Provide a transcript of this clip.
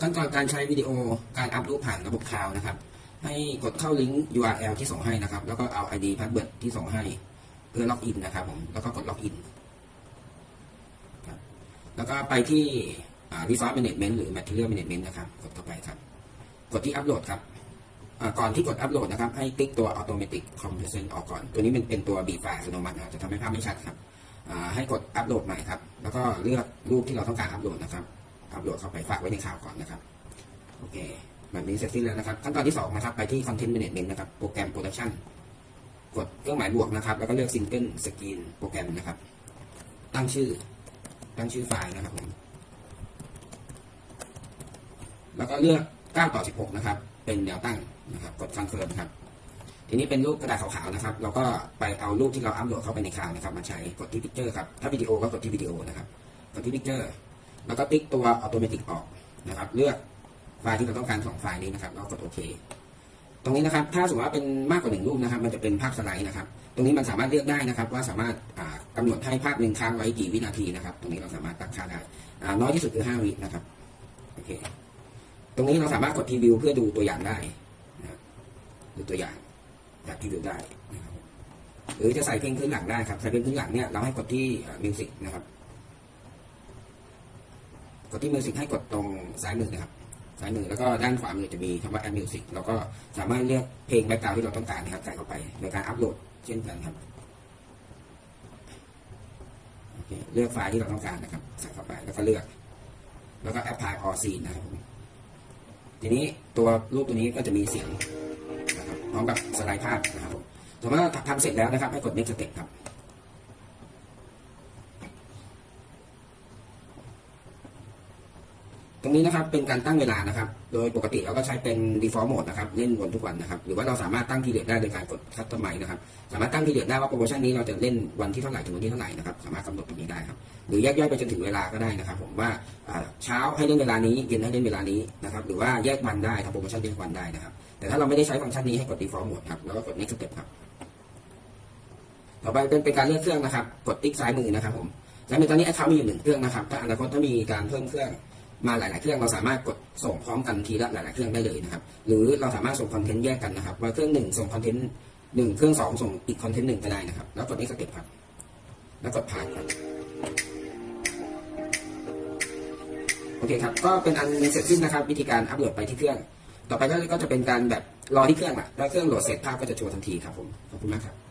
ขั้นตอนการใช้วิดีโอการอัพรูปผ่านระบบคลาวนะครับ ให้กดเข้าลิงก์ URL ที่ส่งให้นะครับ แล้วก็เอา ID password ที่ส่งให้ เพื่อล็อกอินนะครับผมแล้วก็กดล็อกอินแล้วก็ไปที่อ่า resource management หรือ material management นะครับ กดเข้าไปครับ กดที่อัปโหลดครับก่อนที่กดอัปโหลดนะครับ ให้ติ๊กตัว automatic compression ออกก่อน ตัวนี้มันเป็นตัวบีบไฟล์อัตโนมัติจะทำให้ภาพไม่ชัดครับให้กดอัปโหลดใหม่ครับ แล้วก็เลือกรูปที่เราต้องการอัปโหลดนะครับ อัปโหลดเข้าไปฝากไว้ในข่าวก่อนนะครับ โอเคแบบนี้เสร็จสิ้นแล้วนะครับ ขั้นตอนที่สองนะครับ ไปที่ content management นะครับ โปรแกรม production กดเครื่องหมายบวกนะครับ แล้วก็เลือก single screen โปรแกรมนะครับ ตั้งชื่อ ตั้งชื่อไฟล์นะครับผม แล้วก็เลือก 9 ต่อ 16 นะครับ เป็นแนวตั้งนะครับ กด confirm ครับ ทีนี้เป็นรูปกระดาษขาวๆนะครับ เราก็ไปเอารูปที่เราอัปโหลดเข้าไปในคลาวนะครับ มาใช้ กดที่ picture ครับ ถ้าวิดีโอก็กดที่วิดีโอนะครับ กดที่ picture แล้วก็ติ๊กตัว automatic ออกนะครับ เลือกไฟล์ที่เราต้องการสองไฟล์นี้นะครับแล้วกดโอเค ตรงนี้นะครับ ถ้าสมมติว่าเป็นมากกว่าหนึ่งรูปนะครับ มันจะเป็นภาพสไลด์นะครับ ตรงนี้มันสามารถเลือกได้นะครับ ว่าสามารถอ่ากำหนดให้ภาพหนึ่งค้างไว้กี่วินาทีนะครับ ตรงนี้เราสามารถตั้งค่าได้น้อยที่สุดคือห้าวินะครับโอเค ตรงนี้เราสามารถกดทีวิวเพื่อดูตัวอย่างได้นะครับดูตัวอย่างจากทีวิวได้นะครับหรือจะใส่เพลงพื้นหลังได้ครับใส่เพลงพื้นหลังเนี่ยเราให้กดที่มิวสิกนะครับ กดที่มิวสิกให้กดตรงซ้ายมือนะครับซ้ายมือแล้วก็ด้านขวามือจะมีคำว่า add music เราก็สามารถเลือกเพลงแบ็กกราวที่เราต้องการนะครับใส่เข้าไปในการอัปโหลดเช่นกันครับโอเคเลือกไฟล์ที่เราต้องการนะครับใส่เข้าไปแล้วก็เลือก แล้วก็ apply all scene นะครับทีนี้ตัวรูปตัวนี้ก็จะมีเสียงนะครับพร้อมกับสไลด์ภาพนะครับผมสมมติว่าทำเสร็จแล้วนะครับ ให้กด next step ครับ ตรงนี้นะครับเป็นการตั้งเวลานะครับ โดยปกติเราก็ใช้เป็น default mode นะครับเล่นวนทุกวันนะครับ หรือว่าเราสามารถตั้งทีเดียดได้โดยการกด customize นะครับ สามารถตั้งทีเดียดได้ว่าโปรโมชั่นนี้เราจะเล่นวันที่เท่าไหร่ถึงวันที่เท่าไหร่นะครับ สามารถกำหนดตรงนี้ได้ครับ หรือแยกย่อยไปจนถึงเวลาก็ได้นะครับ ผมว่าเช้าให้เล่นเวลานี้เย็นให้เล่นเวลานี้นะครับ หรือว่าแยกวันได้ทำโปรโมชั่นแยกวันได้นะครับ แต่ถ้าเราไม่ได้ใช้ฟังก์ชันนี้ให้กด default mode ครับ แล้วก็กด next step ครับ ต่อไปเป็นเป็นการเลือกเครื่องนะครับ กดติ๊กซ้ายมือนะครับ ผมซ้ายมือตอนนี้แอคเคาท์มีอยู่หนึ่งเครื่องนะครับถ้าอนาคตถ้ามีการเพิ่มเครื่อง มาหลาย ๆ เครื่องเราสามารถกดส่งพร้อมกันทีละหลาย ๆ เครื่องได้เลยนะครับ หรือเราสามารถส่งคอนเทนต์แยกกันนะครับ ว่าเครื่องหนึ่งส่งคอนเทนต์หนึ่งเครื่องสองส่งอีกคอนเทนต์หนึ่งก็ได้นะครับ แล้วกด next step ครับ แล้วกดผ่านครับโอเคครับ ก็เป็นอันเสร็จสิ้นนะครับ วิธีการอัปโหลดไปที่เครื่อง ต่อไปก็จะเป็นการแบบรอที่เครื่องอะแล้วเครื่องโหลดเสร็จภาพก็จะโชว์ทันทีครับผม ขอบคุณมากครับ